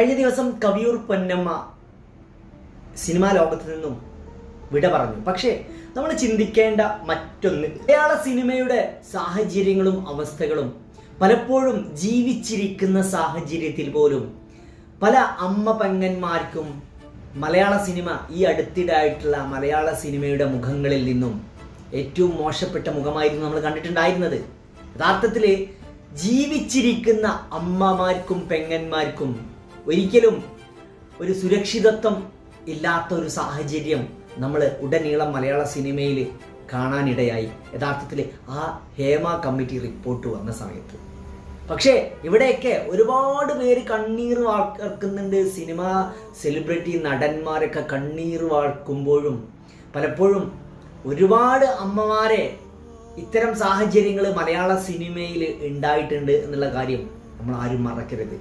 കഴിഞ്ഞ ദിവസം കവിയൂർ പൊന്നമ്മ സിനിമാ ലോകത്ത് നിന്നും വിട പറഞ്ഞു. പക്ഷേ നമ്മൾ ചിന്തിക്കേണ്ട മറ്റൊന്ന്. മലയാള സിനിമയുടെ സാഹചര്യങ്ങളും അവസ്ഥകളും പലപ്പോഴും ജീവിച്ചിരിക്കുന്ന സാഹചര്യത്തിൽ പോലും പല അമ്മ പെങ്ങന്മാർക്കും മലയാള സിനിമ ഈ അടുത്തിടായിട്ടുള്ള മലയാള സിനിമയുടെ മുഖങ്ങളിൽ നിന്നും ഏറ്റവും മോശപ്പെട്ട മുഖമായിരുന്നു നമ്മൾ കണ്ടിട്ടുണ്ടായിരുന്നത്. യഥാർത്ഥത്തിൽ ജീവിച്ചിരിക്കുന്ന അമ്മമാർക്കും പെങ്ങന്മാർക്കും ഒരിക്കലും ഒരു സുരക്ഷിതത്വം ഇല്ലാത്ത ഒരു സാഹചര്യം നമ്മൾ ഉടനീളം മലയാള സിനിമയിൽ കാണാനിടയായി. യഥാർത്ഥത്തിൽ ആ ഹേമ കമ്മിറ്റി റിപ്പോർട്ട് വന്ന സമയത്ത്. പക്ഷേ ഇവിടെയൊക്കെ ഒരുപാട് പേര് കണ്ണീർ വാർക്കുന്നുണ്ട് സിനിമ സെലിബ്രിറ്റി നടന്മാരൊക്കെ കണ്ണീർ വാർക്കുമ്പോഴും പലപ്പോഴും ഒരുപാട് അമ്മമാരെ ഇത്തരം സാഹചര്യങ്ങൾ മലയാള സിനിമയിൽ ഉണ്ടായിട്ടുണ്ട് എന്നുള്ള കാര്യം നമ്മൾ ആരും മറക്കരുത്.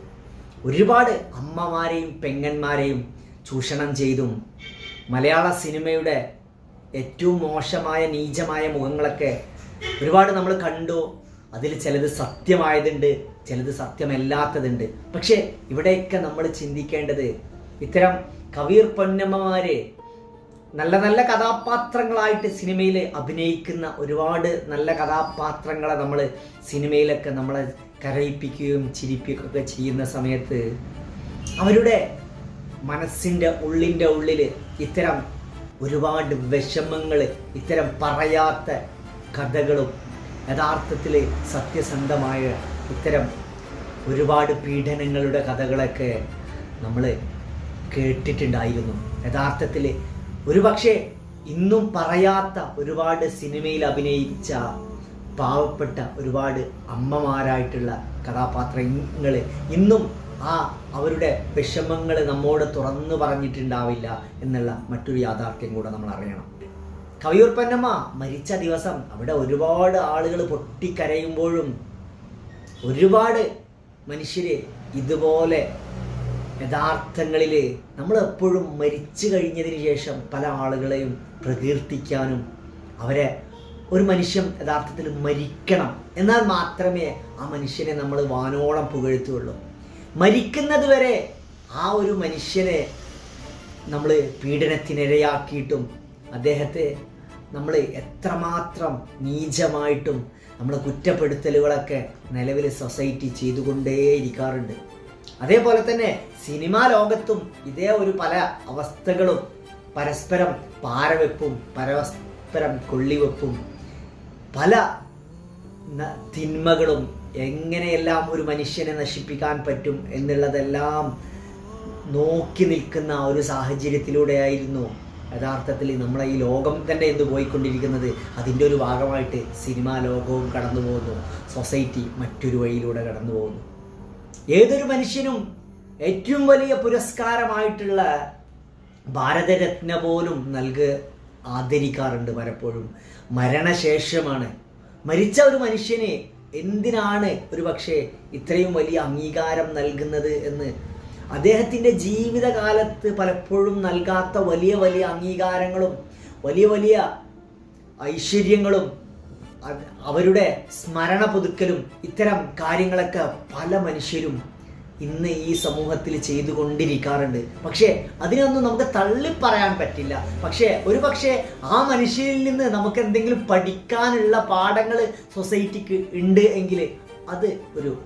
ഒരുപാട് അമ്മമാരെയും പെങ്ങന്മാരെയും ചൂഷണം ചെയ്തും മലയാള സിനിമയുടെ ഏറ്റവും മോശമായ നീചമായ മുഖങ്ങളൊക്കെ ഒരുപാട് നമ്മൾ കണ്ടു. അതിൽ ചിലത് സത്യമായതുണ്ട് ചിലത് സത്യമല്ലാത്തതുണ്ട്. പക്ഷേ ഇവിടെയൊക്കെ നമ്മൾ ചിന്തിക്കേണ്ടത് ഇത്തരം കവീർ പൊന്നമ്മമാരെ നല്ല നല്ല കഥാപാത്രങ്ങളായിട്ട് സിനിമയിൽ അഭിനയിക്കുന്ന ഒരുപാട് നല്ല കഥാപാത്രങ്ങളെ നമ്മൾ സിനിമയിലൊക്കെ നമ്മളെ കരയിപ്പിക്കുകയും ചിരിപ്പിക്കുകയൊക്കെ ചെയ്യുന്ന സമയത്ത് അവരുടെ മനസ്സിന്റെ ഉള്ളിന്റെ ഉള്ളിൽ ഇത്തരം ഒരുപാട് വിഷമങ്ങൾ ഇത്തരം പറയാത്ത കഥകളും യഥാർത്ഥത്തിൽ സത്യസന്ധമായ ഇത്തരം ഒരുപാട് പീഡനങ്ങളുടെ കഥകളൊക്കെ നമ്മൾ കേട്ടിട്ടുണ്ടായിരുന്നു. യഥാർത്ഥത്തിൽ ഒരുപക്ഷെ ഇന്നും പറയാത്ത ഒരുപാട് സിനിമയിൽ അഭിനയിച്ച പാവപ്പെട്ട ഒരുപാട് അമ്മമാരായിട്ടുള്ള കഥാപാത്രങ്ങൾ ഇന്നും ആ അവരുടെ വിഷമങ്ങൾ നമ്മോട് തുറന്നു പറഞ്ഞിട്ടുണ്ടാവില്ല എന്നുള്ള മറ്റൊരു യാഥാർത്ഥ്യം കൂടെ നമ്മൾ അറിയണം. കവിയൂർ പൊന്നമ്മ മരിച്ച ദിവസം അവിടെ ഒരുപാട് ആളുകൾ പൊട്ടിക്കരയുമ്പോഴും ഒരുപാട് മനുഷ്യർ ഇതുപോലെ യഥാർത്ഥങ്ങളിൽ നമ്മൾ എപ്പോഴും മരിച്ചു കഴിഞ്ഞതിന് ശേഷം പല ആളുകളെയും പ്രകീർത്തിക്കാനും അവരെ ഒരു മനുഷ്യൻ യഥാർത്ഥത്തിൽ മരിക്കണം എന്നാൽ മാത്രമേ ആ മനുഷ്യനെ നമ്മൾ വാനോളം പുകഴ്ത്തുള്ളൂ മരിക്കുന്നത് വരെ ആ ഒരു മനുഷ്യനെ നമ്മൾ പീഡനത്തിനിരയാക്കിയിട്ടും അദ്ദേഹത്തെ നമ്മൾ എത്രമാത്രം നീചമായിട്ടും നമ്മൾ കുറ്റപ്പെടുത്തലുകളൊക്കെ നിലവിൽ സൊസൈറ്റി ചെയ്തുകൊണ്ടേയിരിക്കാറുണ്ട്. അതേപോലെ തന്നെ സിനിമാ ലോകത്തും ഇതേ ഒരു പല അവസ്ഥകളും പരസ്പരം പാരവെപ്പും പരസ്പരം കൊള്ളിവെപ്പും പല തിന്മകളും എങ്ങനെയെല്ലാം ഒരു മനുഷ്യനെ നശിപ്പിക്കാൻ പറ്റും എന്നുള്ളതെല്ലാം നോക്കി നിൽക്കുന്ന ഒരു സാഹചര്യത്തിലൂടെയായിരുന്നു യഥാർത്ഥത്തിൽ നമ്മളെ ഈ ലോകം തന്നെ എന്ത് പോയിക്കൊണ്ടിരിക്കുന്നത്. അതിന്റെ ഒരു ഭാഗമായിട്ട് സിനിമാ ലോകവും കടന്നു പോകുന്നു സൊസൈറ്റി മറ്റൊരു വഴിയിലൂടെ കടന്നു പോകുന്നു ഏതൊരു മനുഷ്യനും ഏറ്റവും വലിയ പുരസ്കാരമായിട്ടുള്ള ഭാരതരത്ന പോലും നൽക ആദരിക്കാറുണ്ട് പലപ്പോഴും. മരണശേഷമാണ്. മരിച്ച ഒരു മനുഷ്യനെ എന്തിനാണ് ഒരു പക്ഷേ ഇത്രയും വലിയ അംഗീകാരം നൽകുന്നത് എന്ന്? അദ്ദേഹത്തിന്റെ ജീവിതകാലത്ത് പലപ്പോഴും നൽകാത്ത വലിയ വലിയ അംഗീകാരങ്ങളും വലിയ വലിയ ഐശ്വര്യങ്ങളും അവരുടെ സ്മരണ പുതുക്കലും ഇത്തരം കാര്യങ്ങളൊക്കെ പല മനുഷ്യരും ഇന്ന് ഈ സമൂഹത്തിൽ ചെയ്തുകൊണ്ടിരിക്കാറുണ്ട്. പക്ഷേ അതിനൊന്നും നമുക്ക് തള്ളി പറയാൻ പറ്റില്ല. പക്ഷേ ഒരു പക്ഷേ ആ മനുഷ്യരിൽ നിന്ന് നമുക്ക് എന്തെങ്കിലും പഠിക്കാനുള്ള പാഠങ്ങൾ സൊസൈറ്റിക്ക് ഉണ്ട് എങ്കിൽ അത് ഒരു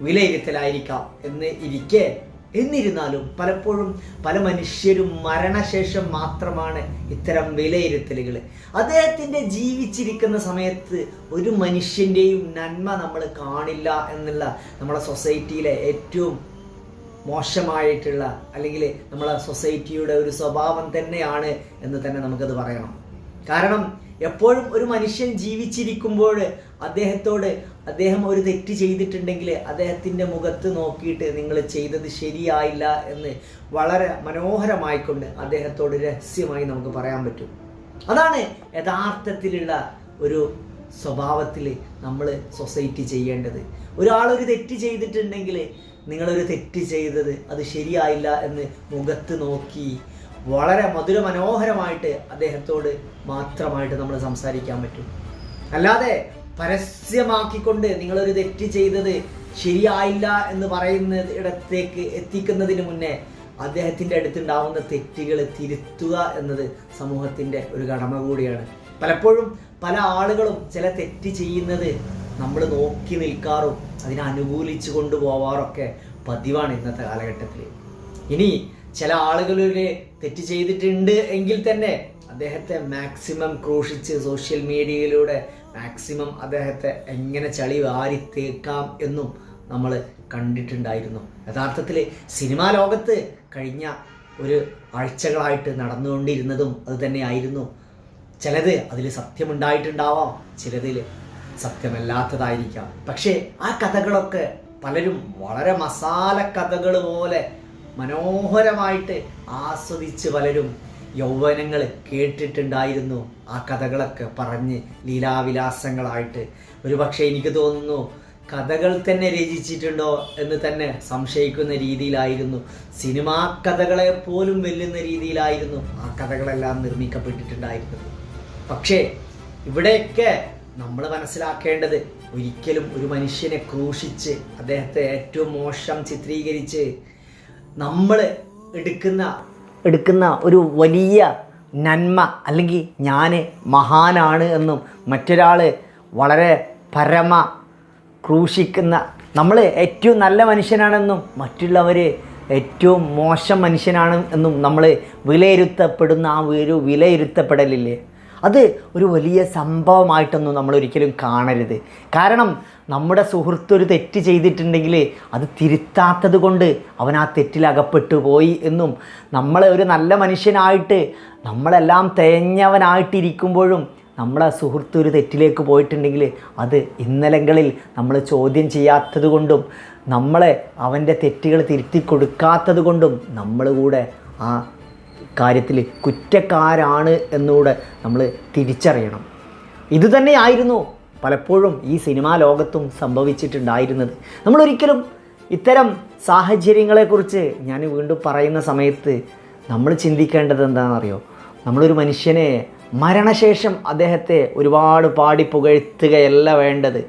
വിലയിരുത്തലായിരിക്കാം എന്ന് ഇരിക്കെ എന്നിരുന്നാലും പലപ്പോഴും പല മനുഷ്യരും മരണശേഷം മാത്രമാണ് ഇത്തരം വിലയിരുത്തലുകൾ. അദ്ദേഹത്തിന്റെ ജീവിച്ചിരിക്കുന്ന സമയത്ത് ഒരു മനുഷ്യന്റെയും നന്മ നമ്മൾ കാണില്ല എന്നുള്ള നമ്മുടെ സൊസൈറ്റിയിലെ ഏറ്റവും മോശമായിട്ടുള്ള അല്ലെങ്കിൽ നമ്മളെ സൊസൈറ്റിയുടെ ഒരു സ്വഭാവം തന്നെയാണ് എന്ന് തന്നെ നമുക്കത് പറയണം. കാരണം എപ്പോഴും ഒരു മനുഷ്യൻ ജീവിച്ചിരിക്കുമ്പോൾ അദ്ദേഹത്തോട് അദ്ദേഹം ഒരു തെറ്റ് ചെയ്തിട്ടുണ്ടെങ്കിൽ അദ്ദേഹത്തിന്റെ മുഖത്ത് നോക്കിയിട്ട് നിങ്ങൾ ചെയ്തത് ശരിയായില്ല എന്ന് വളരെ മനോഹരമായിക്കൊണ്ട് അദ്ദേഹത്തോട് രഹസ്യമായി നമുക്ക് പറയാൻ പറ്റും. അതാണ് യഥാർത്ഥത്തിലുള്ള ഒരു സ്വഭാവത്തിൽ നമ്മൾ സൊസൈറ്റി ചെയ്യേണ്ടത്. ഒരാളൊരു തെറ്റ് ചെയ്തിട്ടുണ്ടെങ്കിൽ നിങ്ങളൊരു തെറ്റ് ചെയ്തത് അത് ശരിയായില്ല എന്ന് മുഖത്ത് നോക്കി വളരെ മധുര മനോഹരമായിട്ട് അദ്ദേഹത്തോട് മാത്രമായിട്ട് നമ്മൾ സംസാരിക്കാൻ പറ്റും. അല്ലാതെ പരസ്യമാക്കിക്കൊണ്ട് നിങ്ങളൊരു തെറ്റ് ചെയ്തത് ശരിയായില്ല എന്ന് പറയുന്ന ഇടത്തേക്ക് എത്തിക്കുന്നതിന് മുന്നേ അദ്ദേഹത്തിന്റെ അടുത്തുണ്ടാവുന്ന തെറ്റുകൾ തിരുത്തുക എന്നത് സമൂഹത്തിന്റെ ഒരു കടമ കൂടിയാണ്. പലപ്പോഴും പല ആളുകളും ചില തെറ്റ് ചെയ്യുന്നത് നമ്മൾ നോക്കി നിൽക്കാറും അതിനെ അനുകൂലിച്ച് കൊണ്ടുപോവാറൊക്കെ പതിവാണ് ഇന്നത്തെ കാലഘട്ടത്തിൽ ഇനി ചില ആളുകളുടെ തെറ്റ് ചെയ്തിട്ടുണ്ട് എങ്കിൽ തന്നെ അദ്ദേഹത്തെ മാക്സിമം ക്രൂഷിച്ച് സോഷ്യൽ മീഡിയയിലൂടെ മാക്സിമം അദ്ദേഹത്തെ എങ്ങനെ ചളി വാരി തേക്കാം എന്നും നമ്മൾ കണ്ടിട്ടുണ്ടായിരുന്നു. യഥാർത്ഥത്തിൽ സിനിമാ ലോകത്ത് കഴിഞ്ഞ ഒരു ആഴ്ചകളായിട്ട് നടന്നുകൊണ്ടിരുന്നതും അത് തന്നെയായിരുന്നു. ചിലത് അതിൽ സത്യമുണ്ടായിട്ടുണ്ടാവാം ചിലതിൽ സത്യമല്ലാത്തതായിരിക്കാം. പക്ഷേ ആ കഥകളൊക്കെ പലരും വളരെ മസാല കഥകൾ പോലെ മനോഹരമായിട്ട് ആസ്വദിച്ച് പലരും യൗവനങ്ങൾ കേട്ടിട്ടുണ്ടായിരുന്നു. ആ കഥകളൊക്കെ പറഞ്ഞ് ലീലാവിലാസങ്ങളായിട്ട്. ഒരു പക്ഷേ എനിക്ക് തോന്നുന്നു കഥകൾ തന്നെ രചിച്ചിട്ടുണ്ടോ എന്ന് തന്നെ സംശയിക്കുന്ന രീതിയിലായിരുന്നു. സിനിമാ കഥകളെ പോലും വെല്ലുന്ന രീതിയിലായിരുന്നു ആ കഥകളെല്ലാം നിർമ്മിക്കപ്പെട്ടിട്ടുണ്ടായിരുന്നത്. പക്ഷേ ഇവിടെയൊക്കെ നമ്മൾ മനസ്സിലാക്കേണ്ടത് ഒരിക്കലും ഒരു മനുഷ്യനെ ക്രൂശിച്ച് അദ്ദേഹത്തെ ഏറ്റവും മോശം ചിത്രീകരിച്ച് നമ്മൾ എടുക്കുന്ന എടുക്കുന്ന ഒരു വലിയ നന്മ അല്ലെങ്കിൽ ഞാൻ മഹാനാണ് എന്നും മറ്റൊരാൾ വളരെ പരമ ക്രൂശിക്കുന്ന നമ്മൾ ഏറ്റവും നല്ല മനുഷ്യനാണെന്നും മറ്റുള്ളവർ ഏറ്റവും മോശം മനുഷ്യനാണ് എന്നും നമ്മൾ വിലയിരുത്തപ്പെടുന്ന ആ ഒരു വിലയിരുത്തപ്പെടലില്ലേ അത് ഒരു വലിയ സംഭവമായിട്ടൊന്നും നമ്മൾ ഒരിക്കലും കാണരുത്. കാരണം നമ്മുടെ സുഹൃത്ത് ഒരു തെറ്റ് ചെയ്തിട്ടുണ്ടെങ്കിൽ അത് തിരുത്താത്തത് കൊണ്ട് അവൻ ആ തെറ്റിൽ അകപ്പെട്ടു പോയി എന്നും നമ്മളെ ഒരു നല്ല മനുഷ്യനായിട്ട് നമ്മളെല്ലാം തേഞ്ഞവനായിട്ടിരിക്കുമ്പോഴും നമ്മളെ സുഹൃത്ത് ഒരു തെറ്റിലേക്ക് പോയിട്ടുണ്ടെങ്കിൽ അത് ഇന്നലങ്ങളിൽ നമ്മൾ ചോദ്യം ചെയ്യാത്തത് കൊണ്ടും നമ്മളെ അവന്റെ തെറ്റുകൾ തിരുത്തി കൊടുക്കാത്തത് കൊണ്ടും നമ്മൾ കൂടെ ആ കാര്യത്തിൽ കുറ്റക്കാരാണ് എന്നുകൂടെ നമ്മൾ തിരിച്ചറിയണം. ഇതുതന്നെയായിരുന്നു പലപ്പോഴും ഈ സിനിമാ ലോകത്തും സംഭവിച്ചിട്ടുണ്ടായിരുന്നത്. നമ്മളൊരിക്കലും ഇത്തരം സാഹചര്യങ്ങളെക്കുറിച്ച് ഞാൻ വീണ്ടും പറയുന്ന സമയത്ത് നമ്മൾ ചിന്തിക്കേണ്ടത് എന്താണെന്നറിയോ? നമ്മളൊരു മനുഷ്യനെ മരണശേഷം അദ്ദേഹത്തെ ഒരുപാട് പാടി പുകഴ്ത്തുകയല്ല വേണ്ടത്.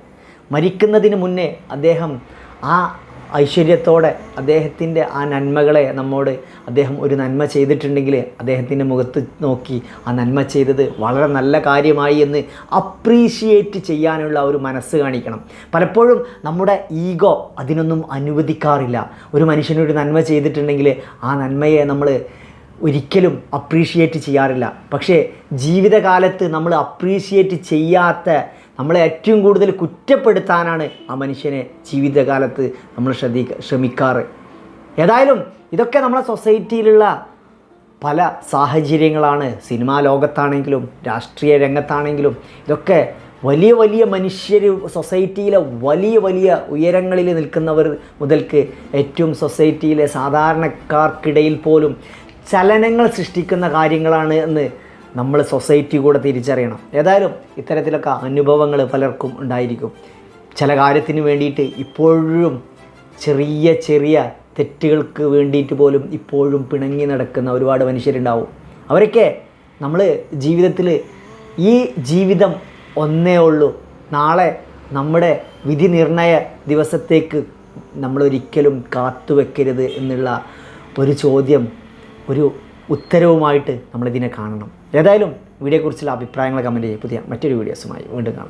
മരിക്കുന്നതിന് മുന്നേ അദ്ദേഹം ആ ഐശ്വര്യത്തോടെ അദ്ദേഹത്തിന്റെ ആ നന്മകളെ നമ്മോട് അദ്ദേഹം ഒരു നന്മ ചെയ്തിട്ടുണ്ടെങ്കിൽ അദ്ദേഹത്തിന്റെ മുഖത്ത് നോക്കി ആ നന്മ ചെയ്തത് വളരെ നല്ല കാര്യമായി എന്ന് അപ്രീഷിയേറ്റ് ചെയ്യാനുള്ള ഒരു മനസ്സ് കാണിക്കണം. പലപ്പോഴും നമ്മുടെ ഈഗോ അതിനൊന്നും അനുവദിക്കാറില്ല. ഒരു മനുഷ്യനൊരു നന്മ ചെയ്തിട്ടുണ്ടെങ്കിൽ ആ നന്മയെ നമ്മൾ ഒരിക്കലും അപ്രീഷിയേറ്റ് ചെയ്യാറില്ല. പക്ഷേ ജീവിതകാലത്ത് നമ്മൾ അപ്രീഷിയേറ്റ് ചെയ്യാത്ത നമ്മളെ ഏറ്റവും കൂടുതൽ കുറ്റപ്പെടുത്താനാണ് ആ മനുഷ്യനെ ജീവിതകാലത്ത് നമ്മൾ ശ്രദ്ധിക്ക ശ്രമിക്കാറ്. ഏതായാലും ഇതൊക്കെ നമ്മളെ സൊസൈറ്റിയിലുള്ള പല സാഹചര്യങ്ങളാണ്. സിനിമാ ലോകത്താണെങ്കിലും രാഷ്ട്രീയ രംഗത്താണെങ്കിലും ഇതൊക്കെ വലിയ വലിയ മനുഷ്യർ സൊസൈറ്റിയിലെ വലിയ വലിയ ഉയരങ്ങളിൽ നിൽക്കുന്നവർ മുതൽക്ക് ഏറ്റവും സൊസൈറ്റിയിലെ സാധാരണക്കാർക്കിടയിൽ പോലും ചലനങ്ങൾ സൃഷ്ടിക്കുന്ന കാര്യങ്ങളാണ് എന്ന് നമ്മൾ സൊസൈറ്റി കൂടെ തിരിച്ചറിയണം. ഏതായാലും ഇത്തരത്തിലൊക്കെ അനുഭവങ്ങൾ പലർക്കും ഉണ്ടായിരിക്കും. ചില കാര്യത്തിന് വേണ്ടിയിട്ട് ഇപ്പോഴും ചെറിയ ചെറിയ തെറ്റുകൾക്ക് വേണ്ടിയിട്ട് പോലും ഇപ്പോഴും പിണങ്ങി നടക്കുന്ന ഒരുപാട് മനുഷ്യരുണ്ടാവും. അവരൊക്കെ നമ്മൾ ജീവിതത്തിൽ ഈ ജീവിതം ഒന്നേ ഉള്ളൂ. നാളെ നമ്മുടെ വിധി നിർണയ ദിവസത്തേക്ക് നമ്മളൊരിക്കലും കാത്തുവെക്കരുത് എന്നുള്ള ഒരു ചോദ്യം ഒരു ഉത്തരവുമായിട്ട് നമ്മളിതിനെ കാണണം. ഏതായാലും വീഡിയോയെക്കുറിച്ചുള്ള അഭിപ്രായങ്ങൾ കമന്റ് ചെയ്യുക. പുതിയ മറ്റൊരു വീഡിയോസുമായി വീണ്ടും കാണാം.